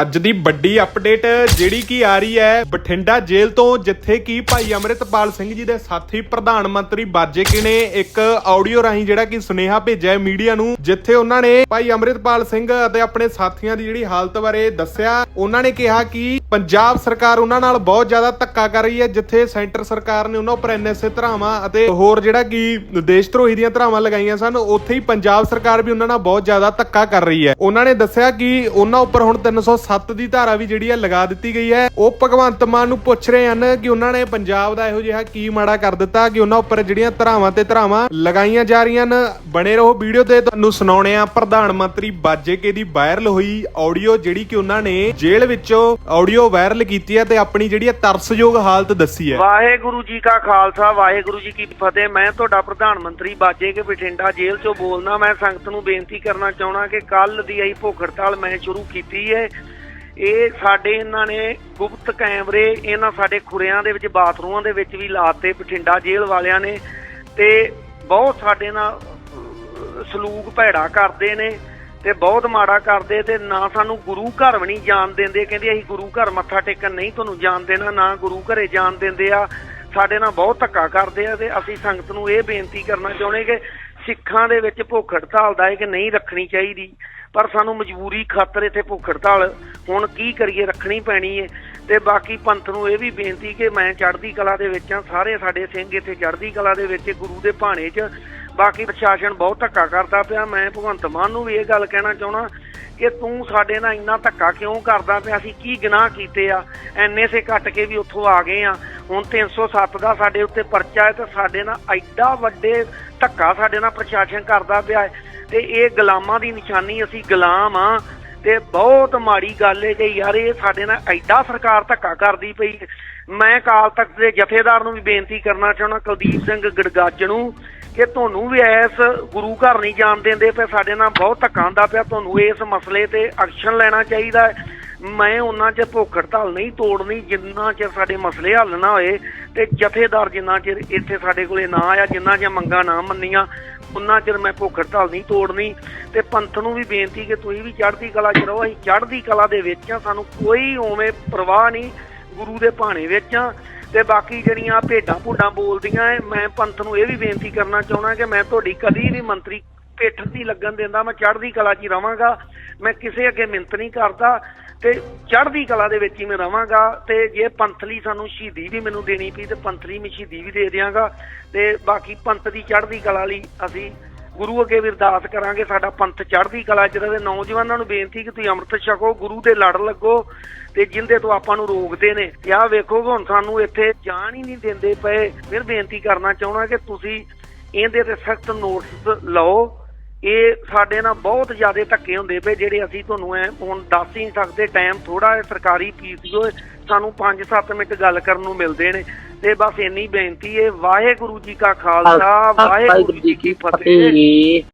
ਅੱਜ ਦੀ ਵੱਡੀ ਅਪਡੇਟ ਜਿਹੜੀ ਕਿ ਆ ਰਹੀ ਹੈ, ਬਠਿੰਡਾ ਜੇਲ੍ਹ ਤੋਂ ਜਿੱਥੇ ਕਿ ਭਾਈ ਅਮਰਿਤਪਾਲ ਸਿੰਘ ਜੀ ਦੇ ਸਾਥੀ ਪ੍ਰਧਾਨ ਮੰਤਰੀ ਬਾਜੇਕੇ ਨੇ ਇੱਕ ਆਡੀਓ ਰਾਹੀਂ ਜਿਹੜਾ ਕਿ ਸੁਨੇਹਾ ਭੇਜਿਆ ਮੀਡੀਆ ਨੂੰ, ਜਿੱਥੇ ਉਹਨਾਂ ਨੇ ਭਾਈ ਅਮਰਿਤਪਾਲ ਸਿੰਘ ਅਤੇ ਆਪਣੇ ਸਾਥੀਆਂ ਦੀ ਜਿਹੜੀ ਹਾਲਤ ਬਾਰੇ ਦੱਸਿਆ। ਉਹਨਾਂ ਨੇ ਕਿਹਾ ਕਿ ਪੰਜਾਬ ਸਰਕਾਰ ਉਹਨਾਂ ਨਾਲ ਬਹੁਤ ਜ਼ਿਆਦਾ ਧੱਕਾ ਕਰ ਰਹੀ ਹੈ, ਜਿੱਥੇ ਸੈਂਟਰ ਸਰਕਾਰ ਨੇ ਉਹਨਾਂ ਉੱਪਰ ਐਨਐਸਏ ਧਰਾਵਾਂ ਅਤੇ ਹੋਰ ਜਿਹੜਾ ਕਿ ਦੇਸ਼ ਧਰੋਹੀ ਦੀਆਂ ਧਰਾਵਾਂ ਲਗਾਈਆਂ ਸਨ, ਉੱਥੇ ਹੀ ਪੰਜਾਬ ਸਰਕਾਰ ਵੀ ਉਹਨਾਂ ਨਾਲ ਬਹੁਤ ਜ਼ਿਆਦਾ ਧੱਕਾ ਕਰ ਰਹੀ ਹੈ। ਉਹਨਾਂ ਨੇ ਦੱਸਿਆ ਕਿ ਉਹਨਾਂ ਉੱਪਰ ਹੁਣ 307 ਦੀ ਧਾਰਾ ਵੀ ਜਿਹੜੀ ਹੈ ਲਗਾ ਦਿੱਤੀ ਗਈ ਹੈ। ਉਹ ਭਗਵੰਤ ਮਾਨ ਨੂੰ ਪੁੱਛ ਰਹੇ ਹਨ ਕਿ ਉਹਨਾਂ ਨੇ ਪੰਜਾਬ ਦਾ ਇਹੋ ਜਿਹਾ ਕੀ ਮਾੜਾ ਕਰ ਦਿੱਤਾ ਕਿ ਉਹਨਾਂ ਉੱਪਰ ਜਿਹੜੀਆਂ ਧਰਾਵਾਂ ਤੇ ਧਰਾਵਾਂ ਲਗਾਈਆਂ ਜਾ ਰਹੀਆਂ ਨੇ ਬਣੇ ਰਹੋ ਵੀਡੀਓ ਤੇ, ਤੁਹਾਨੂੰ ਸੁਣਾਉਣੇ ਆ ਪ੍ਰਧਾਨ ਮੰਤਰੀ ਬਾਜੇਕੇ ਦੀ ਵਾਇਰਲ ਹੋਈ ਆਡੀਓ ਜਿਹੜੀ ਕਿ ਉਹਨਾਂ ਨੇ ਜੇਲ੍ਹ ਵਿੱਚੋਂ ਆਡੀਓ ਵਾਇਰਲ ਕੀਤੀ ਹੈ ਤੇ ਆਪਣੀ ਜਿਹੜੀ ਹੈ ਤਰਸਯੋਗ ਹਾਲਤ ਦੱਸੀ ਹੈ। ਵਾਹਿਗੁਰੂ ਜੀ ਕਾ ਖਾਲਸਾ, ਵਾਹਿਗੁਰੂ ਜੀ ਕੀ ਫਤਿਹ। ਮੈਂ ਤੁਹਾਡਾ ਪ੍ਰਧਾਨ ਮੰਤਰੀ ਬਾਜੇ ਕੇ ਬਠਿੰਡਾ ਜੇਲ੍ਹ ਚੋਂ ਬੋਲਣਾ ਮੈਂ ਸੰਗਤ ਨੂੰ ਬੇਨਤੀ ਕਰਨਾ ਚਾਹਣਾ ਕਿ ਕੱਲ ਦੀ ਆਈ ਭੁੱਖ ਹੜਤਾਲ ਮੈਂ ਸ਼ੁਰੂ ਕੀਤੀ ਹੈ। ਇਹ ਸਾਡੇ ਇਹਨਾਂ ਨੇ ਗੁਪਤ ਕੈਮਰੇ, ਇਹਨਾਂ ਸਾਡੇ ਖੁਰਿਆਂ ਦੇ ਵਿੱਚ, ਬਾਥਰੂਮਾਂ ਦੇ ਵਿੱਚ ਵੀ ਲਾਤੇ, ਬਠਿੰਡਾ ਜੇਲ੍ਹ ਵਾਲਿਆਂ ਨੇ ਤੇ ਬਹੁਤ ਸਾਡੇ ਨਾਲ ਸਲੂਕ ਭੈੜਾ ਕਰਦੇ ਨੇ ਤੇ ਬਹੁਤ ਮਾੜਾ ਕਰਦੇ ਤੇ ਨਾ ਸਾਨੂੰ ਗੁਰੂ ਘਰ ਵੀ ਨਹੀਂ ਜਾਣ ਦਿੰਦੇ। ਕਹਿੰਦੇ ਅਸੀਂ ਗੁਰੂ ਘਰ ਮੱਥਾ ਟੇਕਣ ਨਹੀਂ ਤੁਹਾਨੂੰ ਜਾਣ ਦੇਣਾ, ਨਾ ਗੁਰੂ ਘਰੇ ਜਾਣ ਦਿੰਦੇ ਆ। ਸਾਡੇ ਨਾਲ ਬਹੁਤ ਧੱਕਾ ਕਰਦੇ ਆ ਤੇ ਅਸੀਂ ਸੰਗਤ ਨੂੰ ਇਹ ਬੇਨਤੀ ਕਰਨਾ ਚਾਹੁੰਦੇ ਕਿ ਸਿੱਖਾਂ ਦੇ ਵਿੱਚ ਭੁੱਖ ਹੜਤਾਲ ਦਾ ਇਹ ਕਿ ਨਹੀਂ ਰੱਖਣੀ ਚਾਹੀਦੀ। ਪਰ ਸਾਨੂੰ ਮਜਬੂਰੀ ਖਾਤਰ ਇੱਥੇ ਭੁੱਖ ਹੜਤਾਲ ਹੁਣ ਕੀ ਕਰੀਏ, ਰੱਖਣੀ ਪੈਣੀ ਹੈ ਤੇ ਬਾਕੀ ਪੰਥ ਨੂੰ ਇਹ ਵੀ ਬੇਨਤੀ ਕਿ ਮੈਂ ਚੜ੍ਹਦੀ ਕਲਾ ਦੇ ਵਿੱਚ ਆ ਸਾਰੇ ਸਾਡੇ ਸਿੰਘ ਇੱਥੇ ਚੜ੍ਹਦੀ ਕਲਾ ਦੇ ਵਿੱਚ, ਗੁਰੂ ਦੇ ਭਾਣੇ 'ਚ। ਬਾਕੀ ਪ੍ਰਸ਼ਾਸਨ ਬਹੁਤ ਧੱਕਾ ਕਰਦਾ ਪਿਆ। ਮੈਂ ਭਗਵੰਤ ਮਾਨ ਨੂੰ ਵੀ ਇਹ ਗੱਲ ਕਹਿਣਾ ਚਾਹਣਾ ਕਿ ਤੂੰ ਸਾਡੇ ਨਾਲ ਇੰਨਾ ਧੱਕਾ ਕਿਉਂ ਕਰਦਾ ਪਿਆ? ਅਸੀਂ ਕੀ ਗੁਨਾਹ ਕੀਤੇ ਆ? ਐਨਐਸਏ ਕੱਟ ਕੇ ਵੀ ਉੱਥੋਂ ਆ ਗਏ ਆ। ਹੁਣ 307 ਦਾ ਸਾਡੇ ਉੱਤੇ ਪਰਚਾ ਹੈ ਤੇ ਸਾਡੇ ਨਾਲ ਐਡਾ ਵੱਡੇ ਧੱਕਾ ਸਾਡੇ ਨਾਲ ਪ੍ਰਸ਼ਾਸਨ ਕਰਦਾ ਪਿਆ ਹੈ। ਤੇ ਇਹ ਗੁਲਾਮਾਂ ਦੀ ਨਿਸ਼ਾਨੀ ਅਸੀਂ ਗੁਲਾਮ ਆ ਤੇ ਬਹੁਤ ਮਾੜੀ ਗੱਲ ਹੈ ਕਿ ਯਾਰ ਇਹ ਸਾਡੇ ਨਾਲ ਐਡਾ ਸਰਕਾਰ ਧੱਕਾ ਕਰਦੀ ਪਈ ਮੈਂ ਕਾਲ ਤਖਤ ਦੇ ਜਥੇਦਾਰ ਨੂੰ ਵੀ ਬੇਨਤੀ ਕਰਨਾ ਚਾਹੁੰਦਾ, ਕੁਲਦੀਪ ਸਿੰਘ ਗੜਗੱਜ ਨੂੰ, ਕਿ ਤੁਹਾਨੂੰ ਵੀ ਐਸ ਗੁਰੂ ਘਰ ਨਹੀਂ ਜਾਣ ਦਿੰਦੇ ਪਏ ਸਾਡੇ ਨਾਲ ਬਹੁਤ ਧੱਕਾ ਹੁੰਦਾ ਪਿਆ, ਤੁਹਾਨੂੰ ਇਸ ਮਸਲੇ ਤੇ ਐਕਸ਼ਨ ਲੈਣਾ ਚਾਹੀਦਾ ਹੈ। ਮੈਂ ਉਹਨਾਂ 'ਚ ਭੁੱਖ ਹੜਤਾਲ ਨਹੀਂ ਤੋੜਨੀ, ਜਿੰਨਾ ਚਿਰ ਸਾਡੇ ਮਸਲੇ ਹੱਲ ਨਾ ਹੋਏ ਤੇ ਜਥੇਦਾਰ ਜਿੰਨਾ ਚਿਰ ਇੱਥੇ ਸਾਡੇ ਕੋਲੇ ਨਾ ਆਇਆ, ਜਿੰਨਾ ਚਿਰ ਮੰਗਾਂ ਨਾ ਮੰਨੀਆਂ, ਉਹਨਾਂ ਚਿਰ ਮੈਂ ਭੁੱਖ ਹੜਤਾਲ ਨਹੀਂ ਤੋੜਨੀ। ਤੇ ਪੰਥ ਨੂੰ ਵੀ ਬੇਨਤੀ ਕਿ ਤੁਸੀਂ ਵੀ ਚੜ੍ਹਦੀ ਕਲਾ 'ਚ ਰਹੋ, ਅਸੀਂ ਚੜ੍ਹਦੀ ਕਲਾ ਦੇ ਵਿੱਚ ਆ ਸਾਨੂੰ ਕੋਈ ਉਵੇਂ ਪਰਵਾਹ ਨਹੀਂ, ਗੁਰੂ ਦੇ ਭਾਣੇ ਵਿੱਚ ਆ ਤੇ ਬਾਕੀ ਜਿਹੜੀਆਂ ਭੇਡਾਂ ਭੁੱਡਾਂ ਬੋਲਦੀਆਂ ਐ, ਮੈਂ ਪੰਥ ਨੂੰ ਇਹ ਵੀ ਬੇਨਤੀ ਕਰਨਾ ਚਾਹੁੰਦਾ ਕਿ ਮੈਂ ਤੁਹਾਡੀ ਕਦੀ ਵੀ ਮੰਤਰੀ ਪਿੱਠ ਨਹੀਂ ਲੱਗਣ ਦਿੰਦਾ, ਮੈਂ ਚੜ੍ਹਦੀ ਕਲਾ 'ਚ ਹੀ ਰਵਾਂਗਾ, ਮੈਂ ਕਿਸੇ ਅੱਗੇ ਮਿੰਤ ਨਹੀਂ ਕਰਦਾ ਤੇ ਚੜ੍ਹਦੀ ਕਲਾ ਦੇ ਵਿੱਚ ਹੀ ਮੈਂ ਰਵਾਂਗਾ ਤੇ ਜੇ ਪੰਥਲੀ ਸਾਨੂੰ ਸ਼ਹੀਦੀ ਵੀ ਮੈਨੂੰ ਦੇਣੀ ਪਈ ਤੇ ਪੰਥ ਮੈਂ ਸ਼ਹੀਦੀ ਵੀ ਦੇ ਦਿਆਂਗਾ ਤੇ ਬਾਕੀ ਪੰਥ ਦੀ ਚੜ੍ਹਦੀ ਕਲਾ ਲਈ ਅਸੀਂ ਗੁਰੂ ਅੱਗੇ ਅਰਦਾਸ ਕਰਾਂਗੇ, ਸਾਡਾ ਪੰਥ ਚੜ੍ਹਦੀ ਕਲਾ ਚ ਰਵੇ ਨੌਜਵਾਨਾਂ ਨੂੰ ਬੇਨਤੀ ਕਿ ਤੁਸੀਂ ਅੰਮ੍ਰਿਤ ਛਕੋ, ਗੁਰੂ ਦੇ ਲੜ ਲੱਗੋ ਤੇ ਜਿੰਦੇ ਤੋਂ ਆਪਾਂ ਨੂੰ ਰੋਕਦੇ ਨੇ। ਤੇ ਆਹ ਵੇਖੋ ਹੁਣ ਸਾਨੂੰ ਇੱਥੇ ਜਾਣ ਹੀ ਨਹੀਂ ਦਿੰਦੇ ਪਏ। ਫਿਰ ਬੇਨਤੀ ਕਰਨਾ ਚਾਹੁੰਦਾ ਕਿ ਤੁਸੀਂ ਇਹਦੇ ਤੇ ਸਖਤ ਨੋਟਿਸ ਲਓ। ਇਹ ਸਾਡੇ ਨਾਲ ਬਹੁਤ ਜ਼ਿਆਦਾ ਧੱਕੇ ਹੁੰਦੇ ਪਏ ਜਿਹੜੇ ਅਸੀਂ ਤੁਹਾਨੂੰ ਐ ਹੁਣ ਦੱਸ ਹੀ ਨਹੀਂ ਸਕਦੇ ਟਾਈਮ ਥੋੜਾ ਹੈ ਸਰਕਾਰੀ ਪੀਸੀਓ ਸਾਨੂੰ 5-7 ਮਿੰਟ ਗੱਲ ਕਰਨ ਨੂੰ ਮਿਲਦੇ ਨੇ। ਤੇ ਬਸ ਇੰਨੀ ਬੇਨਤੀ ਹੈ ਵਾਹਿਗੁਰੂ ਜੀ ਕਾ ਖਾਲਸਾ ਵਾਹਿਗੁਰੂ ਜੀ ਕੀ ਫਤਿਹ। ਫਤਿਹ।